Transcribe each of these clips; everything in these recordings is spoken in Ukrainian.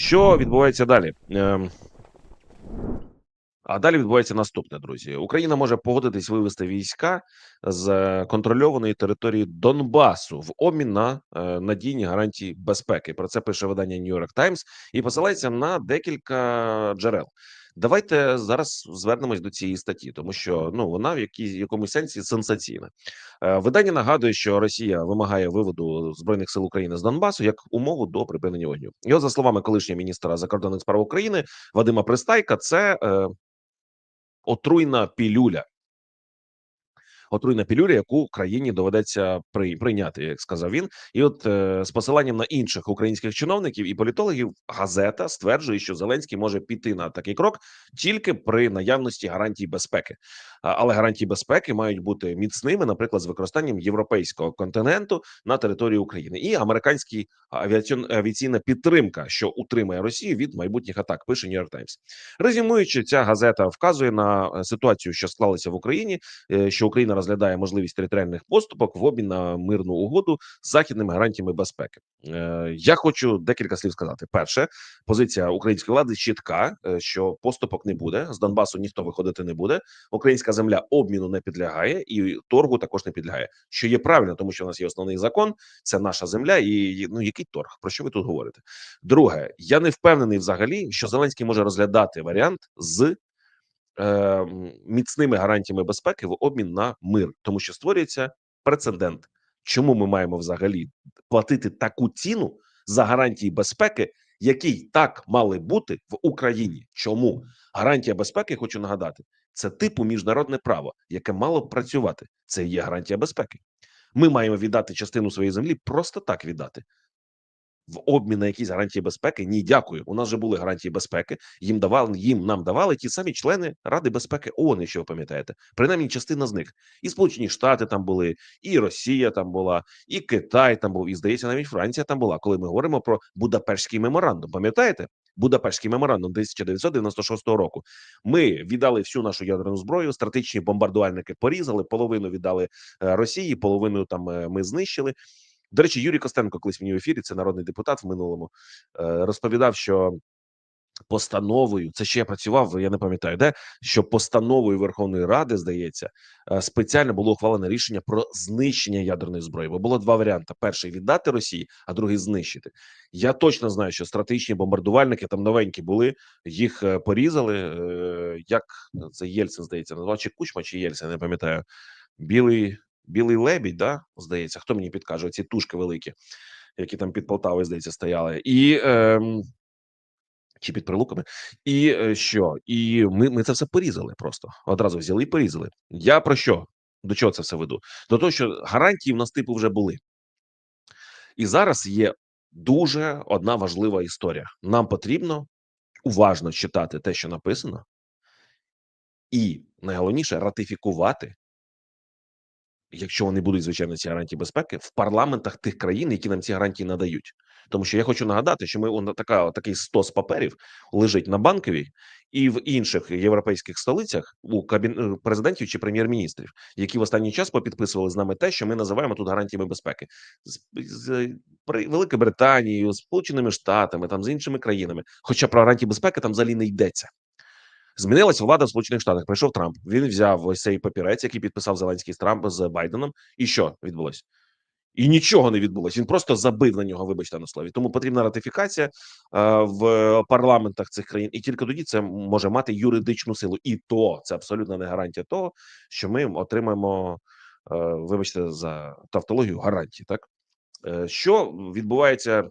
Що відбувається далі? Ем, А далі відбувається наступне, друзі. Україна може погодитись вивести війська з контрольованої території Донбасу в обмін на е, надійні гарантії безпеки. Про це пише видання New York Times і посилається на декілька джерел. Давайте зараз звернемось до цієї статті, тому що ну вона в якій, якомусь сенсі сенсаційна. Е, Видання нагадує, що Росія вимагає виводу збройних сил України з Донбасу як умову до припинення вогню. І от за словами колишнього міністра закордонних справ України Вадима Пристайка, це е, отруйна пілюля. Отруйна пілюля, яку країні доведеться прийняти, як сказав він. І от е, з посиланням на інших українських чиновників і політологів, газета стверджує, що Зеленський може піти на такий крок тільки при наявності гарантій безпеки. Але гарантії безпеки мають бути міцними, наприклад, з використанням європейського континенту на території України і американський авіаціон, авіаційна підтримка, що утримає Росію від майбутніх атак. Пише New York Times. Резюмуючи, ця газета вказує на е, ситуацію, що склалася в Україні, е, що Україна розглядає можливість територіальних поступок в обмін на мирну угоду з західними гарантіями безпеки. Е, Я хочу декілька слів сказати. Перше, позиція української влади чітка, е, що поступок не буде з Донбасу. Ніхто виходити не буде. Українська земля обміну не підлягає і торгу також не підлягає. Що є правильно, тому що у нас є основний закон. Це наша земля, і ну який торг? Про що ви тут говорите? Друге, я не впевнений взагалі, що Зеленський може розглядати варіант з е, міцними гарантіями безпеки в обмін на мир, тому що створюється прецедент. Чому ми маємо взагалі платити таку ціну за гарантії безпеки, які так мали бути в Україні? Чому гарантія безпеки? Хочу нагадати, це типу міжнародне право, яке мало б працювати. Це є гарантія безпеки. Ми маємо віддати частину своєї землі, просто так віддати в обмін на якісь гарантії безпеки. Ні, дякую. У нас вже були гарантії безпеки. Їм давали їм нам давали ті самі члени Ради безпеки ООН, якщо ви пам'ятаєте, принаймні частина з них. І Сполучені Штати там були, і Росія там була, і Китай там був, і здається, навіть Франція там була. Коли ми говоримо про Будапештський меморандум, пам'ятаєте? Будапештський меморандум 1996 року. Ми віддали всю нашу ядерну зброю, стратегічні бомбардувальники порізали, половину віддали е, Росії, половину там е, ми знищили. До речі, Юрій Костенко, колись мені в ефірі, це народний депутат в минулому, е, розповідав, що постановою це ще я працював, я не пам'ятаю, де що постановою Верховної Ради здається е, спеціально було ухвалене рішення про знищення ядерної зброї. Бо було два варіанти: перший віддати Росії, а другий знищити. Я точно знаю, що стратегічні бомбардувальники там новенькі були, їх е, порізали. Як це Єльцин здається, назвав чи Кучма, чи Єльцин, не пам'ятаю. Білий білий лебідь, да, здається, хто мені підкаже? Ці тушки великі, які там під Полтавою, здається, стояли, і ем, чи під прилуками, і е, що? І ми, ми це все порізали просто одразу взяли і порізали. Я про що? До чого це все веду? До того, що гарантії в нас типу вже були, і зараз є дуже одна важлива історія. Нам потрібно уважно читати те, що написано, і найголовніше ратифікувати якщо вони будуть звичайно ці гарантії безпеки в парламентах тих країн, які нам ці гарантії надають. Тому що я хочу нагадати, що ми он, така такий стос паперів лежить на банковій і в інших європейських столицях у кабін президентів чи прем'єр-міністрів, які в останній час попідписували з нами те, що ми називаємо тут гарантіями безпеки з, з Великою Британією, Сполученими Штатами, там з іншими країнами. Хоча про гарантії безпеки там взагалі не йдеться. Змінилася влада в Сполучених Штатах. Прийшов Трамп. Він взяв ось цей папірець, який підписав Зеленський з Трампа з Байденом. І що відбулося? І нічого не відбулося. Він просто забив на нього. Вибачте на слові. Тому потрібна ратифікація е, в парламентах цих країн, і тільки тоді це може мати юридичну силу. І то це абсолютно не гарантія того, що ми отримаємо, е, вибачте, за тавтологію гарантії. Так е, що відбувається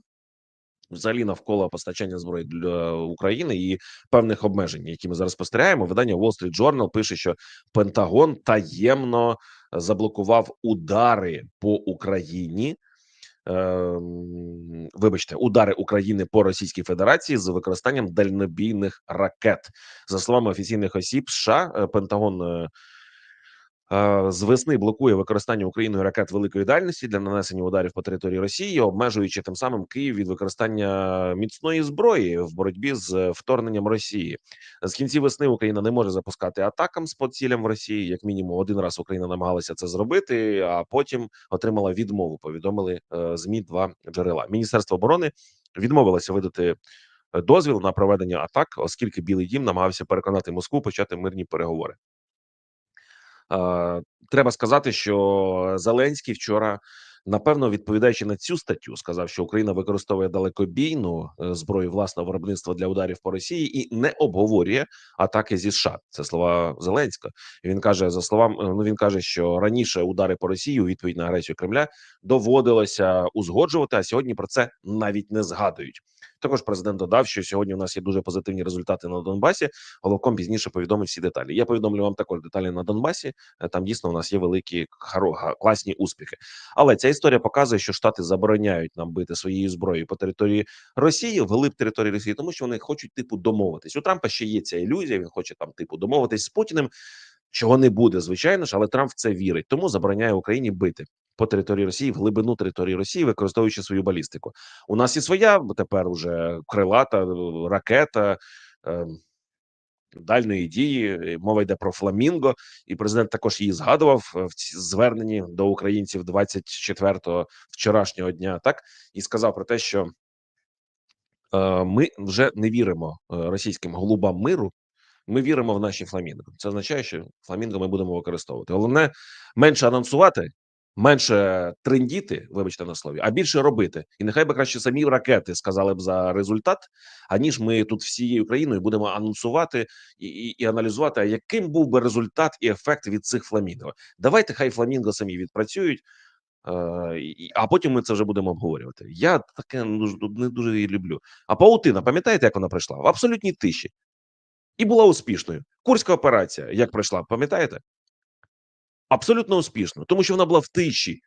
взагалі навколо постачання зброї для України і певних обмежень, які ми зараз спостерігаємо. Видання Wall Street Journal пише, що Пентагон таємно заблокував удари по Україні. Ем, вибачте, удари України по Російській Федерації з використанням дальнобійних ракет, за словами офіційних осіб США, е, Пентагон е, Е, з весни блокує використання Україною ракет великої дальності для нанесення ударів по території Росії, обмежуючи тим самим Київ від використання міцної зброї в боротьбі з вторгненням Росії. З кінці весни Україна не може запускати атакам з поцілям в Росії. Як мінімум, один раз Україна намагалася це зробити, а потім отримала відмову. Повідомили е, змі два джерела. Міністерство оборони відмовилося видати е, дозвіл на проведення атак, оскільки Білий Дім намагався переконати Москву почати мирні переговори. Е, Треба сказати, що Зеленський вчора, напевно, відповідаючи на цю статтю, сказав, що Україна використовує далекобійну е, зброю власного виробництва для ударів по Росії і не обговорює атаки зі США. Це слова Зеленського. Він каже за словам. е, Ну він каже, що раніше удари по Росії у відповідь на агресію Кремля доводилося узгоджувати. А сьогодні про це навіть не згадують. Також президент додав, що сьогодні у нас є дуже позитивні результати на Донбасі. Головком пізніше повідомить всі деталі. Я повідомлю вам також деталі на Донбасі. Е, Там дійсно у нас є великі класні успіхи. Але ця історія показує, що штати забороняють нам бити своєю зброєю по території Росії, вглиб території Росії, тому що вони хочуть типу домовитись. У Трампа ще є ця ілюзія. Він хоче там типу домовитись з Путіним. Чого не буде, звичайно ж, але Трамп в це вірить, тому забороняє Україні бити по території Росії в глибину території Росії, використовуючи свою балістику. У нас і своя тепер уже крилата е, ракета. е, Дальної дії е, мова йде про фламінго, і президент також її згадував в зверненні до українців 24-го вчорашнього дня. Так і сказав про те, що е, ми вже не віримо російським голубам миру. Ми віримо в наші фламінго. Це означає, що фламінго ми будемо використовувати. Головне менше анонсувати, менше трендіти, вибачте на слові, а більше робити. І нехай би краще самі ракети сказали б за результат, аніж ми тут всією країною будемо анонсувати і, і, і аналізувати, а яким був би результат і ефект від цих фламінго. Давайте хай фламінго самі відпрацюють. Е, а потім ми це вже будемо обговорювати. Я таке дуже не дуже її люблю. А паутина, пам'ятаєте, як вона прийшла? В абсолютній тиші і була успішною. Курська операція, як пройшла, пам'ятаєте? Абсолютно успішно, тому що вона була в тиші.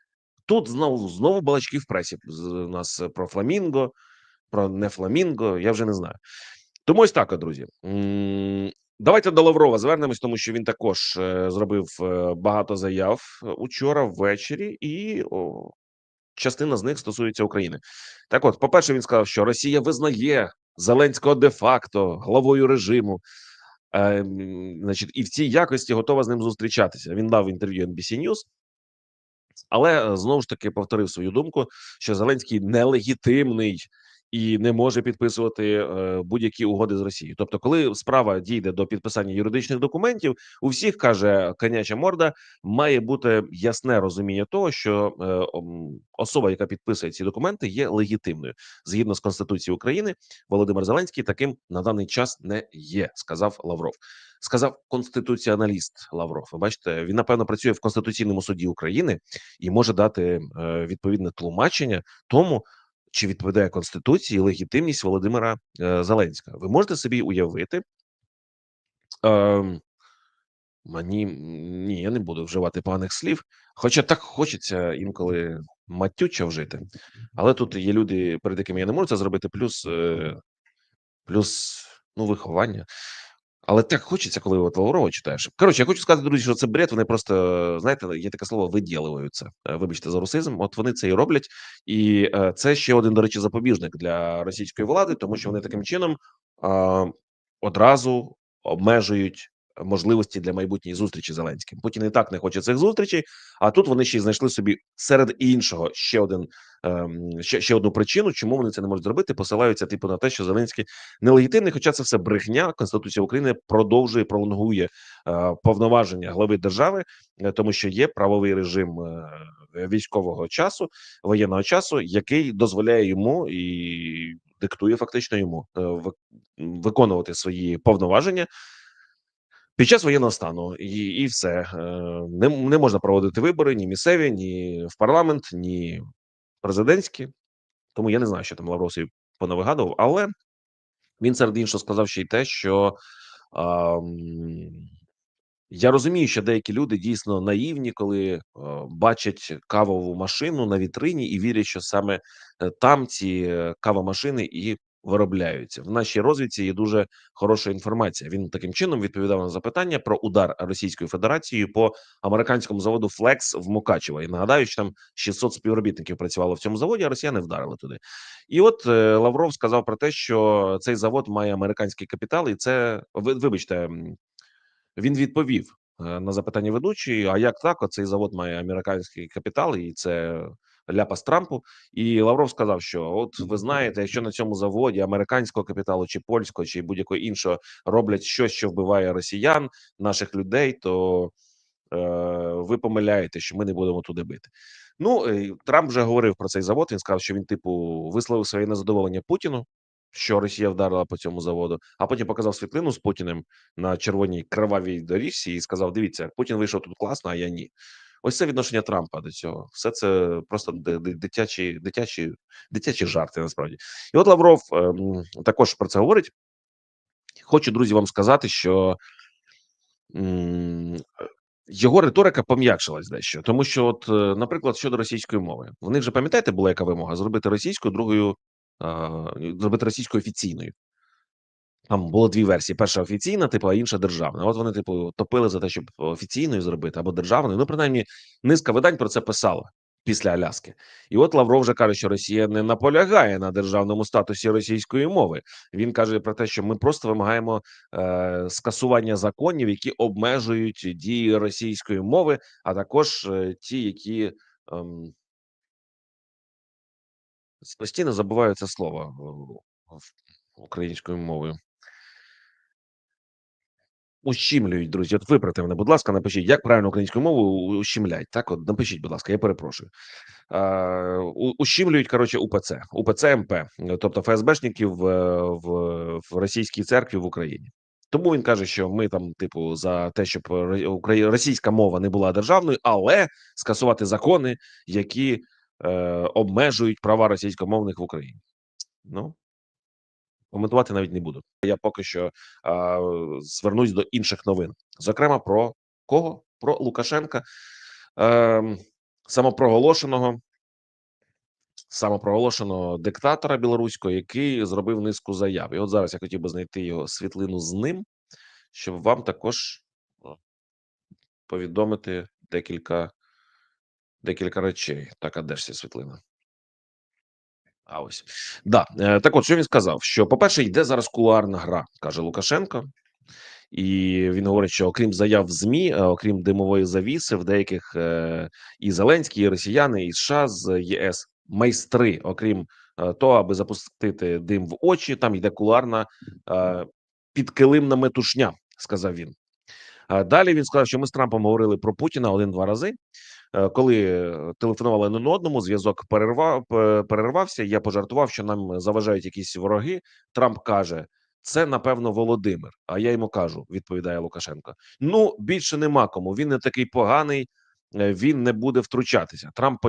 Тут знову знову балачки в пресі у нас про фламінго, про не фламінго. Я вже не знаю. Тому ось так, друзі. Давайте до Лаврова звернемось, тому що він також е, зробив е, багато заяв е, учора ввечері, і о, частина з них стосується України. Так, от, по-перше, він сказав, що Росія визнає Зеленського де-факто главою режиму. Е, значить, і в цій якості готова з ним зустрічатися. Він дав інтерв'ю NBC News, але е, знову ж таки повторив свою думку, що Зеленський нелегітимний і не може підписувати е, будь-які угоди з Росією. Тобто, коли справа дійде до підписання юридичних документів, у всіх каже коняча морда, має бути ясне розуміння того, що е, особа, яка підписує ці документи, є легітимною згідно з конституцією України. Володимир Зеленський таким на даний час не є, сказав Лавров. Сказав конституціоналіст Лавров. Ви бачите, він напевно працює в конституційному суді України і може дати е, відповідне тлумачення тому, чи відповідає конституції легітимність Володимира е, Зеленського. Ви можете собі уявити. Е, мені ні, я не буду вживати поганих слів, хоча так хочеться інколи матюча вжити. Але тут є люди, перед якими я не можу це зробити, плюс, е, плюс ну, виховання. Але так хочеться, коли от Лаврова читаєш. Коротше, я хочу сказати, друзі, що це бред. Вони просто знаєте, є таке слово виділюються. Е, Вибачте за русизм. От вони це і роблять, і е, це ще один, до речі, запобіжник для російської влади, тому що вони таким чином а, одразу обмежують можливості для майбутньої зустрічі Зеленським. Путін і так не хоче цих зустрічей, а тут вони ще й знайшли собі серед іншого ще один ем, ще, ще одну причину, чому вони це не можуть зробити. Посилаються типу на те, що Зеленський нелегітимний, хоча це все брехня. Конституція України продовжує пролонгує е, повноваження глави держави, е, тому що є правовий режим е, військового часу, воєнного часу, який дозволяє йому і диктує фактично йому виконувати свої повноваження. Під час воєнного стану і, і все Е, не, не можна проводити вибори ні місцеві, ні в парламент, ні президентські. Тому я не знаю, що там Лавров собі понавигадував, але він серед іншого сказав ще й те, що ам, я розумію, що деякі люди дійсно наївні, коли е, бачать кавову машину на вітрині і вірять, що саме е, там ці е, кавомашини і виробляються. В нашій розвідці є дуже хороша інформація. Він таким чином відповідав на запитання про удар Російської Федерації по американському заводу Flex в Мукачево. І нагадаю, що там 600 співробітників працювало в цьому заводі, а росіяни вдарили туди. І от е, Лавров сказав про те, що цей завод має американський капітал, і це вибачте, він відповів е, на запитання ведучої: а як так? Оцей завод має американський капітал, і це ляпас Трампу. І Лавров сказав, що от ви знаєте, якщо на цьому заводі американського капіталу чи польського, чи будь-якого іншого роблять щось, що вбиває росіян, наших людей, то е, ви помиляєте, що ми не будемо туди бити. Ну е, Трамп вже говорив про цей завод. Він сказав, що він, типу, висловив своє незадоволення Путіну, що Росія вдарила по цьому заводу, а потім показав світлину з Путіним на червоній кривавій доріжці і сказав: Дивіться, Путін вийшов тут класно, а я ні. Ось це відношення Трампа до цього. Все це просто ди- ди- дитячі, дитячі, дитячі жарти. Насправді, і от Лавров ем, також про це говорить. Хочу, друзі, вам сказати, що м, його риторика пом'якшилась дещо, тому що, от, е, наприклад, щодо російської мови, в них же пам'ятаєте, була яка вимога зробити російську другою, а, зробити російською офіційною. Там було дві версії: перша офіційна, типу, а інша державна. От вони, типу, топили за те, щоб офіційною зробити або державною. Ну, принаймні, низка видань про це писала після Аляски. І от Лавров вже каже, що Росія не наполягає на державному статусі російської мови. Він каже про те, що ми просто вимагаємо е, скасування законів, які обмежують дії російської мови, а також е, ті, які ем, постійно забуваю це слово е, українською мовою. Ущімлюють, друзі. От виправте мене, будь ласка, напишіть, як правильно українською мовою ущемлять. Так, от напишіть, будь ласка, я перепрошую. Е, ущімлюють, коротше, УПЦ, УПЦ МП, тобто ФСБшників в, в, в російській церкві в Україні. Тому він каже, що ми там, типу, за те, щоб російська мова не була державною, але скасувати закони, які е, обмежують права російськомовних в Україні. Ну, коментувати навіть не буду. Я поки що а, звернусь до інших новин, зокрема про кого? Про Лукашенка, е, самопроголошеного самопроголошеного диктатора білоруського, який зробив низку заяв. І от зараз я хотів би знайти його світлину з ним, щоб вам також повідомити декілька декілька речей. Так, а де ж ця світлина? А ось да е, так, от що він сказав: що, по-перше, йде зараз кулуарна гра, каже Лукашенко. І він говорить, що окрім заяв в змі, е, окрім димової завіси, в деяких е, і Зеленський, і Росіяни, і США з ЄС майстри, окрім того, аби запустити дим в очі, там йде куларна підкилимна метушня, сказав він. Далі він сказав, що ми з Трампом говорили про Путіна один-два рази. Е, Коли е, телефонували один одному, зв'язок перервав перервався. Я пожартував, що нам заважають якісь вороги. Трамп каже: це напевно Володимир. А я йому кажу, відповідає Лукашенко. Ну більше нема кому. Він не такий поганий, е, він не буде втручатися. Трамп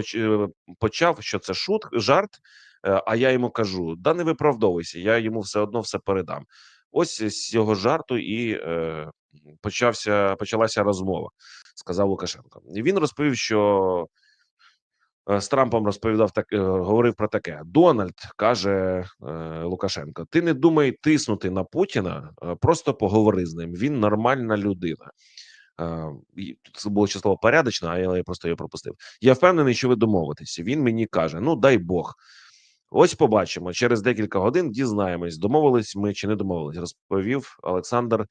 почав, що це шут, жарт. А я йому кажу: да не виправдовуйся, я йому все одно все передам. Ось з цього жарту і почався почалася розмова сказав Лукашенко. І він розповів, що е, з Трампом розповідав так, е, говорив про таке. Дональд каже е, Лукашенко: Ти не думай тиснути на Путіна, просто поговори з ним. Він нормальна людина. Це було слово порядочно, а я просто його пропустив. Я впевнений, що ви домовитеся. Він мені каже: Ну дай Бог. Ось побачимо через декілька годин. Дізнаємось, домовились ми чи не домовились. Розповів Олександр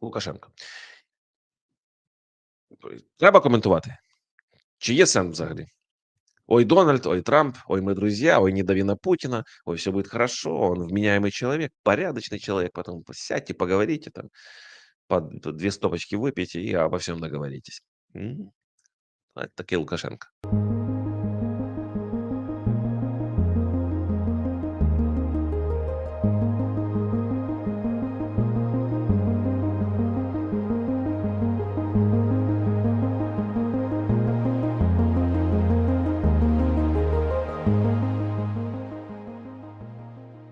Лукашенко. Треба коментувати. Чи є сенс взагалі? Ой, Дональд, ой, Трамп, ой, мы друзья, ой, не дави на Путина, ой, все будет хорошо, он вменяемый человек, порядочный человек, потом сядьте, поговорите там, по две стопочки выпейте и обо всем договоритесь. М, Это такие Лукашенко.